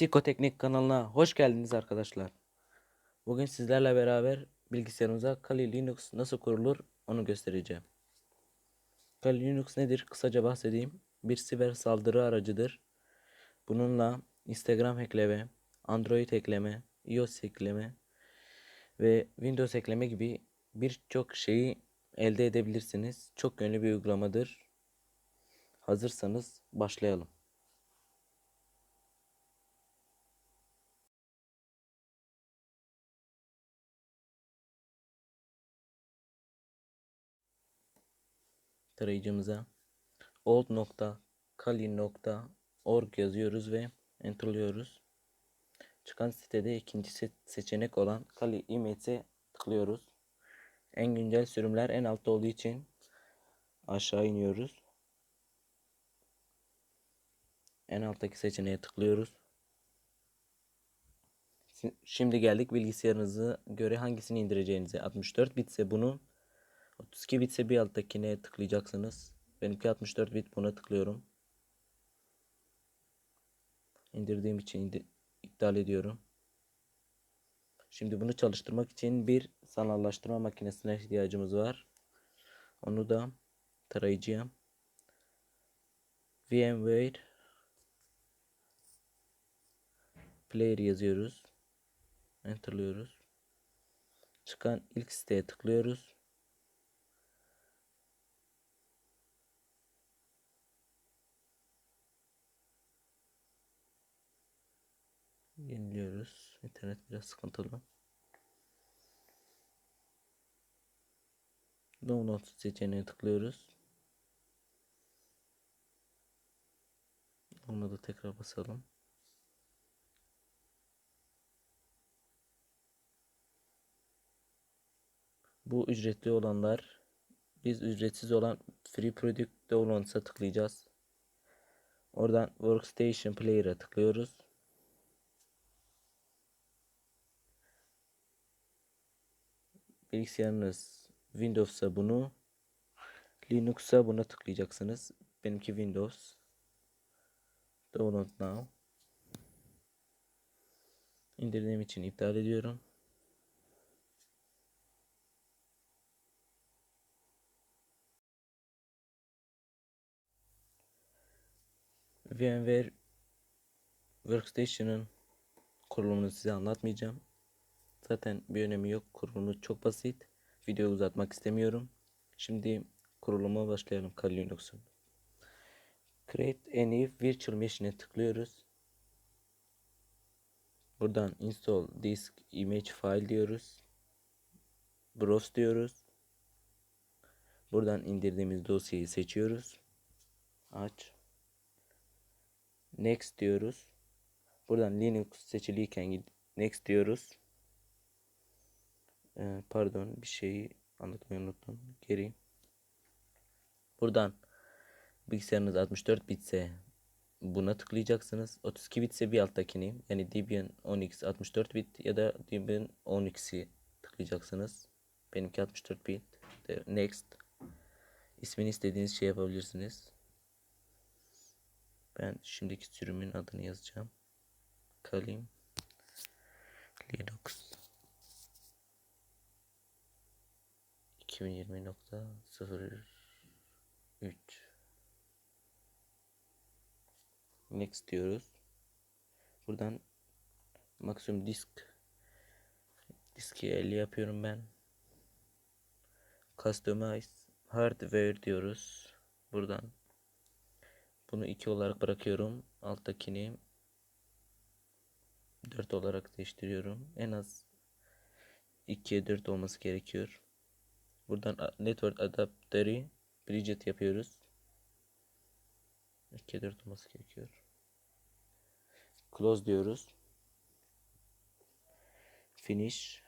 Psikoteknik kanalına hoş geldiniz arkadaşlar. Bugün sizlerle beraber bilgisayarımıza Kali Linux nasıl kurulur onu göstereceğim. Kali Linux nedir? Kısaca bahsedeyim. Bir siber saldırı aracıdır. Bununla Instagram hackleme, Android hackleme, iOS hackleme ve Windows hackleme gibi birçok şeyi elde edebilirsiniz. Çok yönlü bir uygulamadır. Hazırsanız başlayalım. Tarayıcımıza old.kali.org yazıyoruz ve enterlıyoruz. Çıkan sitede ikinci se- seçenek olan Kali Image'e tıklıyoruz. En güncel sürümler en altta olduğu için aşağı iniyoruz. En alttaki seçeneğe tıklıyoruz. Şimdi geldik bilgisayarınızı göre hangisini indireceğinize. 64 bitse bunu 32 bitse bir alttakine tıklayacaksınız. Benimki 64 bit buna tıklıyorum. İndirdiğim için indi- iptal ediyorum. Şimdi bunu çalıştırmak için bir sanallaştırma makinesine ihtiyacımız var. Onu da tarayıcıya VMware Player yazıyoruz. Enter'lıyoruz. Çıkan ilk siteye tıklıyoruz. Yeniliyoruz. İnternet biraz sıkıntılı. Download seçeneğine tıklıyoruz. Olmadı tekrar basalım. Bu ücretli olanlar. Biz ücretsiz olan Free Product Downloads'a tıklayacağız. Oradan Workstation Player'a tıklıyoruz. Bilgisayarınız Windows'a bunu, Linux'a buna tıklayacaksınız. Benimki Windows. Download now. İndirdiğim için iptal ediyorum. VMware Workstation'ın kurulumunu size anlatmayacağım. Zaten bir önemi yok. Kurulumu çok basit. Videoyu uzatmak istemiyorum. Şimdi kuruluma başlayalım Kali Linux'un. Create a new virtual machine'e tıklıyoruz. Buradan install disk image file diyoruz. Browse diyoruz. Buradan indirdiğimiz dosyayı seçiyoruz. Aç. Next diyoruz. Buradan Linux seçiliyken next diyoruz. Ee, pardon bir şeyi anlatmayı unuttum. Geri. Buradan bilgisayarınız 64 bitse buna tıklayacaksınız. 32 bitse bir alttakini yani Debian 10x 64 bit ya da Debian 10x'i tıklayacaksınız. Benimki 64 bit. Next. İsmini istediğiniz şey yapabilirsiniz. Ben şimdiki sürümün adını yazacağım. Kalim Linux 2020.03 Next diyoruz. Buradan maksimum disk diski 50 yapıyorum ben. Customize hardware diyoruz. Buradan bunu 2 olarak bırakıyorum. Alttakini 4 olarak değiştiriyorum. En az 2'ye 4 olması gerekiyor. Buradan network adaptörü Bridget yapıyoruz. 2'ye 4 olması gerekiyor. Close diyoruz. Finish.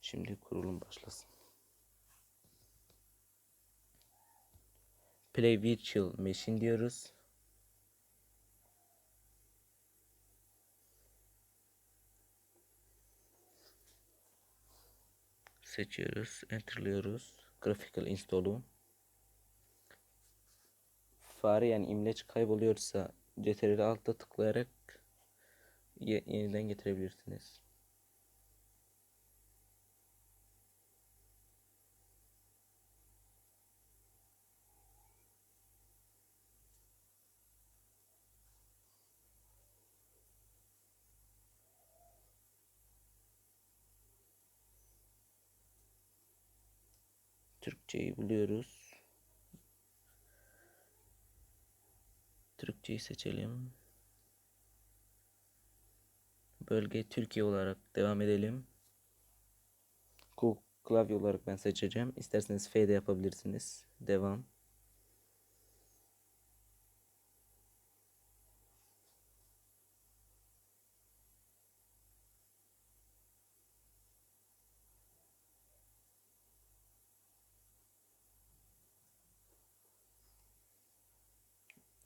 Şimdi kurulum başlasın. Play Virtual Machine diyoruz. Seçiyoruz. Enter'lıyoruz. Graphical Install'u. Fare yani imleç kayboluyorsa CTRL altta tıklayarak ye- yeniden getirebilirsiniz. Türkçeyi buluyoruz. Türkçeyi seçelim. Bölge Türkiye olarak devam edelim. Klavye olarak ben seçeceğim. İsterseniz F de yapabilirsiniz. Devam.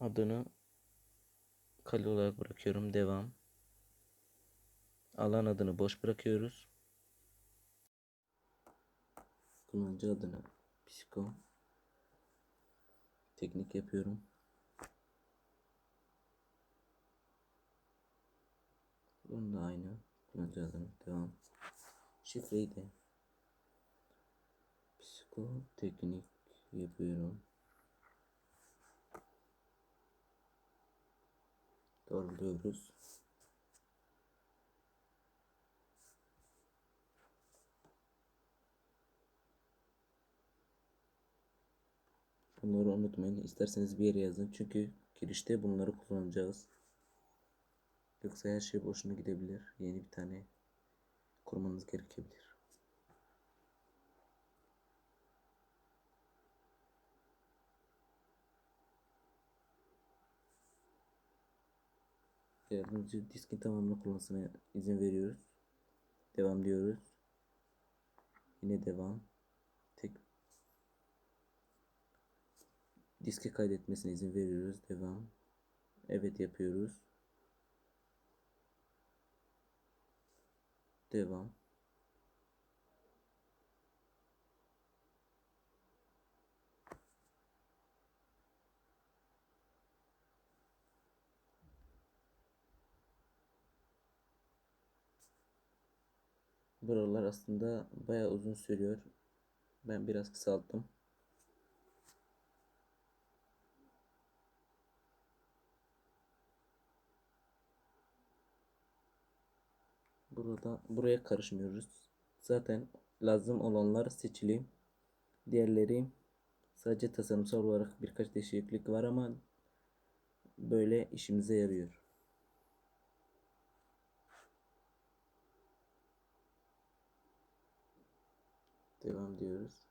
Adını kale olarak bırakıyorum. Devam. Alan adını boş bırakıyoruz. Kullanıcı adını psiko teknik yapıyorum. Bunun da aynı. Kullanıcı adını devam. Şifreyi de psiko teknik yapıyorum. Doğruluyoruz. Bunları unutmayın. İsterseniz bir yere yazın. Çünkü girişte bunları kullanacağız. Yoksa her şey boşuna gidebilir. Yeni bir tane kurmanız gerekebilir. Yardımcı diskin tamamını kullanmasına izin veriyoruz. Devam diyoruz. Yine devam. Tek diski kaydetmesine izin veriyoruz. Devam. Evet yapıyoruz. Devam. Buralar aslında bayağı uzun sürüyor. Ben biraz kısalttım. Burada buraya karışmıyoruz. Zaten lazım olanlar seçili. Diğerleri sadece tasarımsal olarak birkaç değişiklik var ama böyle işimize yarıyor. Devam diyoruz.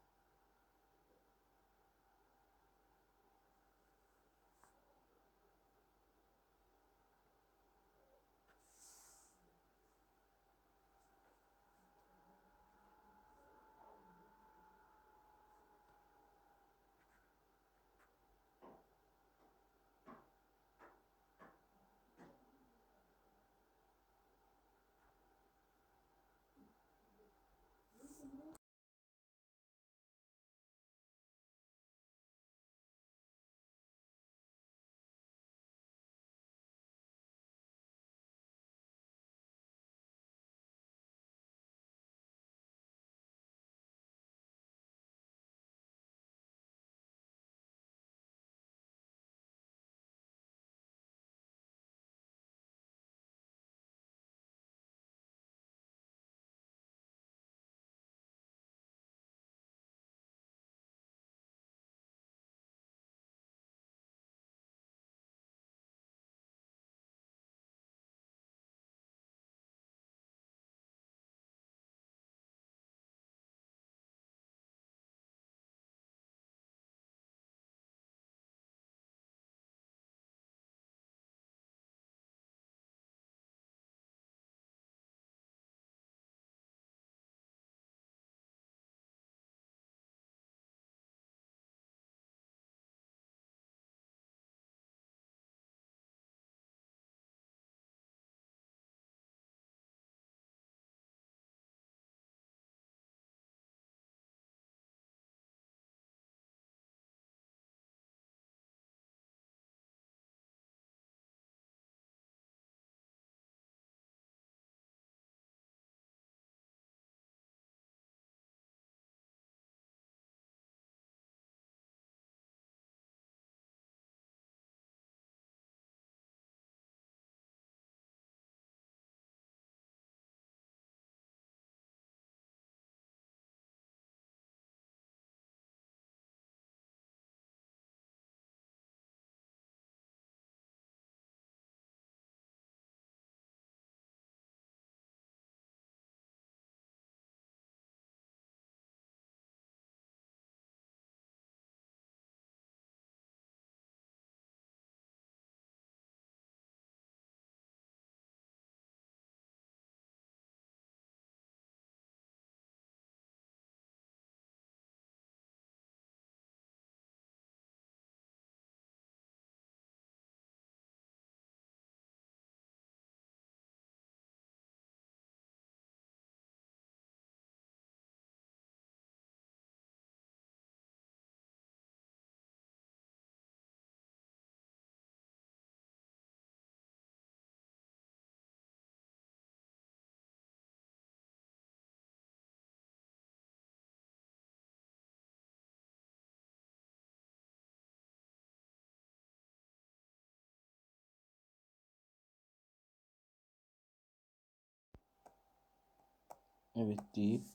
Evet deyip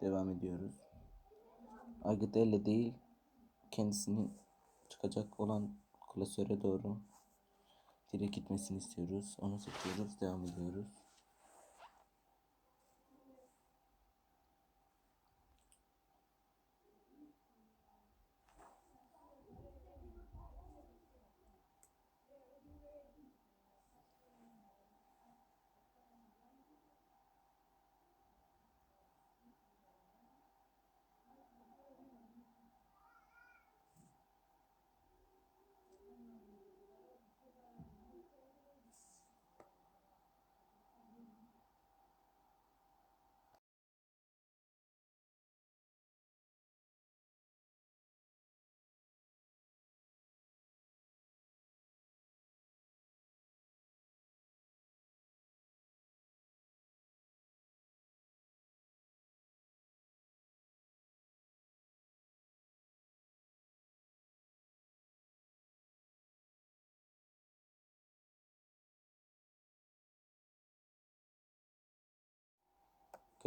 devam ediyoruz. Aygıt elle değil kendisinin çıkacak olan klasöre doğru direkt gitmesini istiyoruz. Onu seçiyoruz. Devam ediyoruz.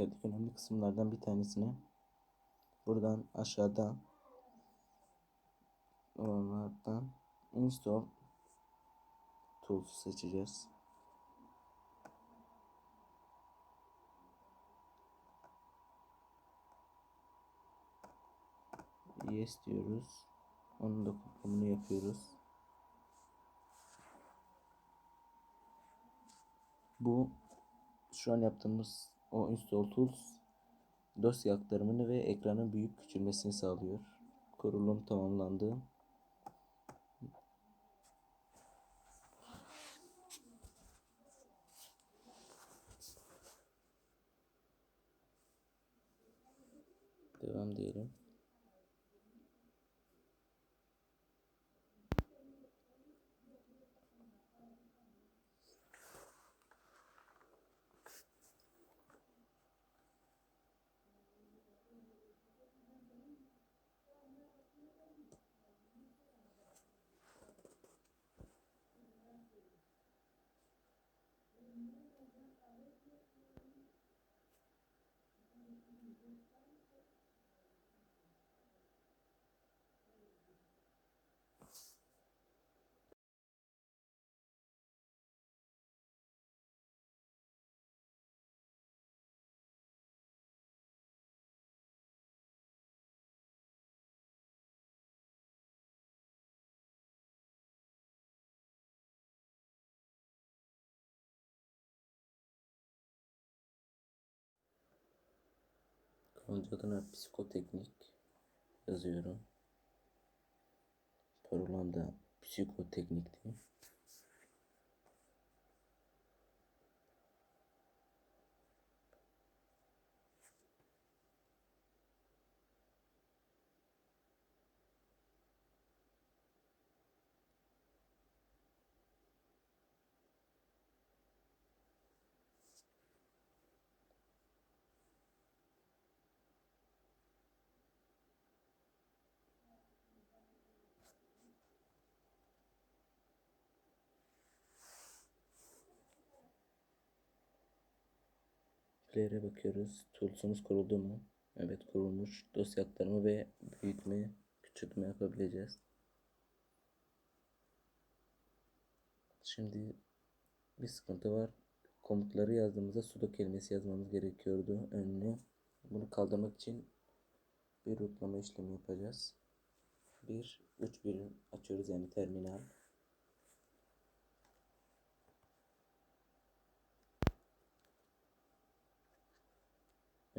Geldik önemli kısımlardan bir tanesine. Buradan aşağıda olanlardan install tools seçeceğiz. Yes diyoruz. Onun da kurulumunu yapıyoruz. Bu şu an yaptığımız o install tools dosya aktarımını ve ekranın büyük küçülmesini sağlıyor. Kurulum tamamlandı. Devam diyelim. Kullanıcı adına psikoteknik yazıyorum. Parolam da psikoteknikti. Player'e bakıyoruz. Tools'umuz kuruldu mu? Evet kurulmuş. Dosya aktarımı ve büyütme, küçültme yapabileceğiz. Şimdi bir sıkıntı var. Komutları yazdığımızda sudo kelimesi yazmamız gerekiyordu önüne. Bunu kaldırmak için bir rootlama işlemi yapacağız. Bir 3 birim açıyoruz yani terminal.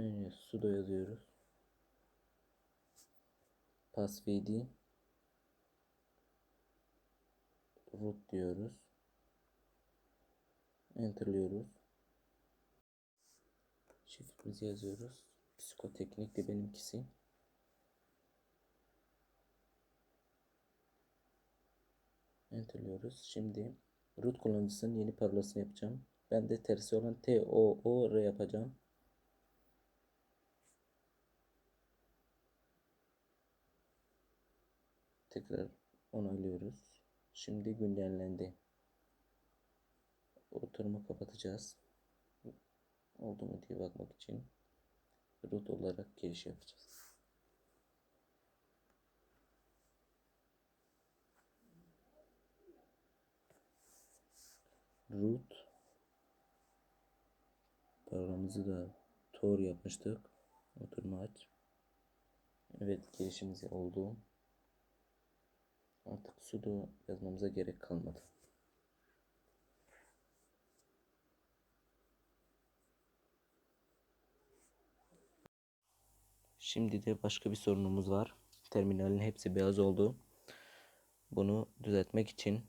Önce sudo yazıyoruz. Passwd root diyoruz. Enter'lıyoruz. Şifremizi yazıyoruz. Psikoteknik de benimkisi. Enter'lıyoruz. Şimdi root kullanıcısının yeni parolasını yapacağım. Ben de tersi olan T O O R yapacağım. Tekrar onaylıyoruz. Şimdi güncellendi. Oturumu kapatacağız. oldu mu diye bakmak için root olarak giriş yapacağız. Root programımızı da Tor yapmıştık. Oturma aç. Evet girişimiz oldu. Artık sudo yazmamıza gerek kalmadı. Şimdi de başka bir sorunumuz var. Terminalin hepsi beyaz oldu. Bunu düzeltmek için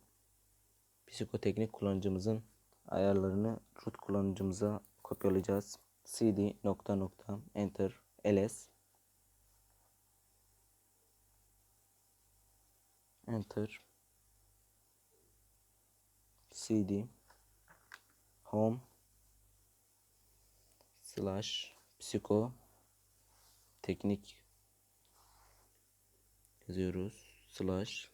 psikoteknik kullanıcımızın ayarlarını root kullanıcımıza kopyalayacağız. cd nokta nokta enter ls enter. Cd home. Slash. Psiko. Teknik. Yazıyoruz. Slash.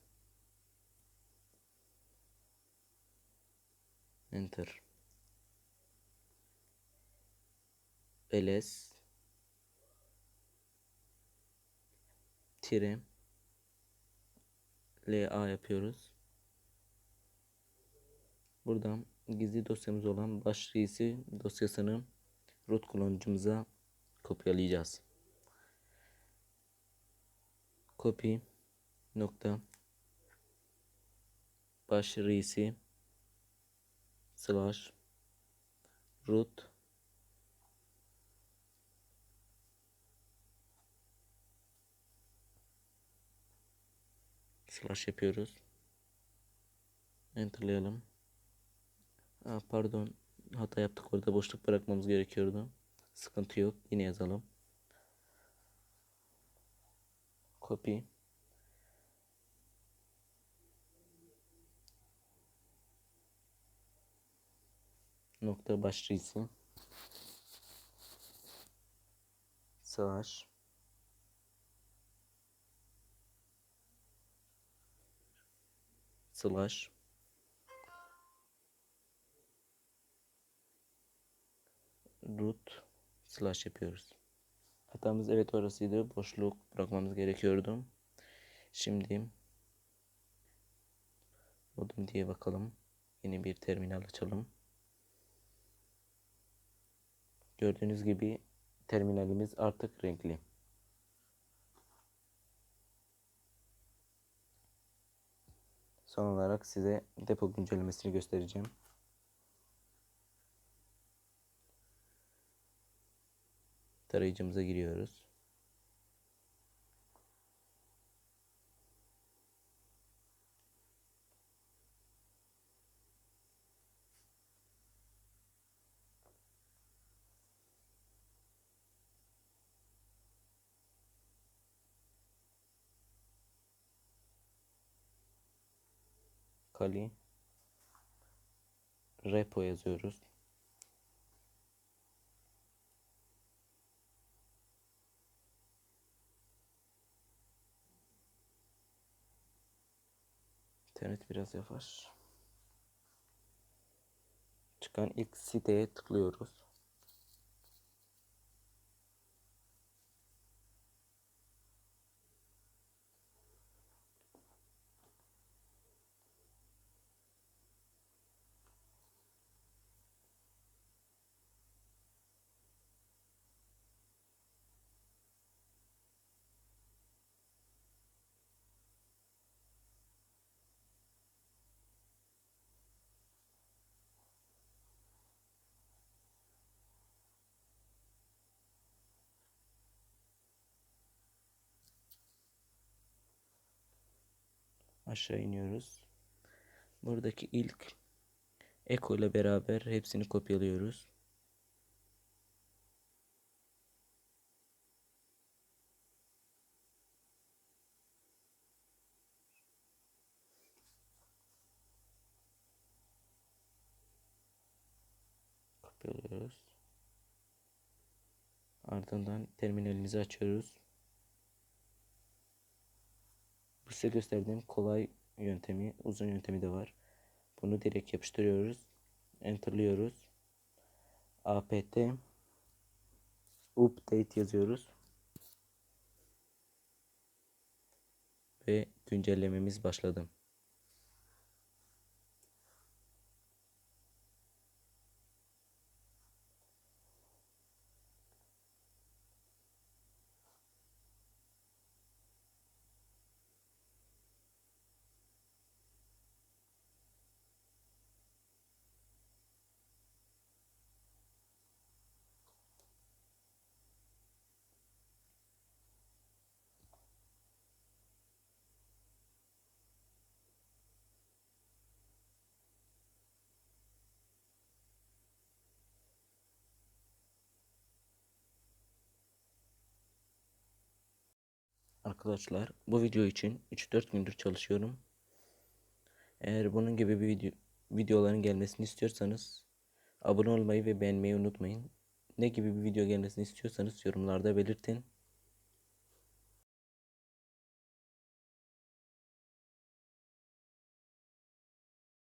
Enter. Ls. Tire la yapıyoruz. Buradan gizli dosyamız olan baş reisi dosyasını root kullanıcımıza kopyalayacağız. Copy nokta baş reisi slash root slash yapıyoruz. Enterlayalım. Pardon hata yaptık orada boşluk bırakmamız gerekiyordu. Sıkıntı yok. Yine yazalım. Copy. Nokta başlısı. Slash. Slash. root slash yapıyoruz. Hatamız evet orasıydı. Boşluk bırakmamız gerekiyordu. Şimdi modum diye bakalım. Yeni bir terminal açalım. Gördüğünüz gibi terminalimiz artık renkli. Son olarak size depo güncellemesini göstereceğim. tarayıcımıza giriyoruz. Kali repo yazıyoruz. İnternet biraz yavaş. Çıkan ilk siteye tıklıyoruz. Aşağı iniyoruz. Buradaki ilk Eko ile beraber hepsini kopyalıyoruz. Kopyalıyoruz. Ardından terminalimizi açıyoruz. Bu size gösterdiğim kolay yöntemi, uzun yöntemi de var. Bunu direkt yapıştırıyoruz. Enter'lıyoruz. apt update yazıyoruz. Ve güncellememiz başladı. Arkadaşlar bu video için 3-4 gündür çalışıyorum. Eğer bunun gibi bir video, videoların gelmesini istiyorsanız abone olmayı ve beğenmeyi unutmayın. Ne gibi bir video gelmesini istiyorsanız yorumlarda belirtin.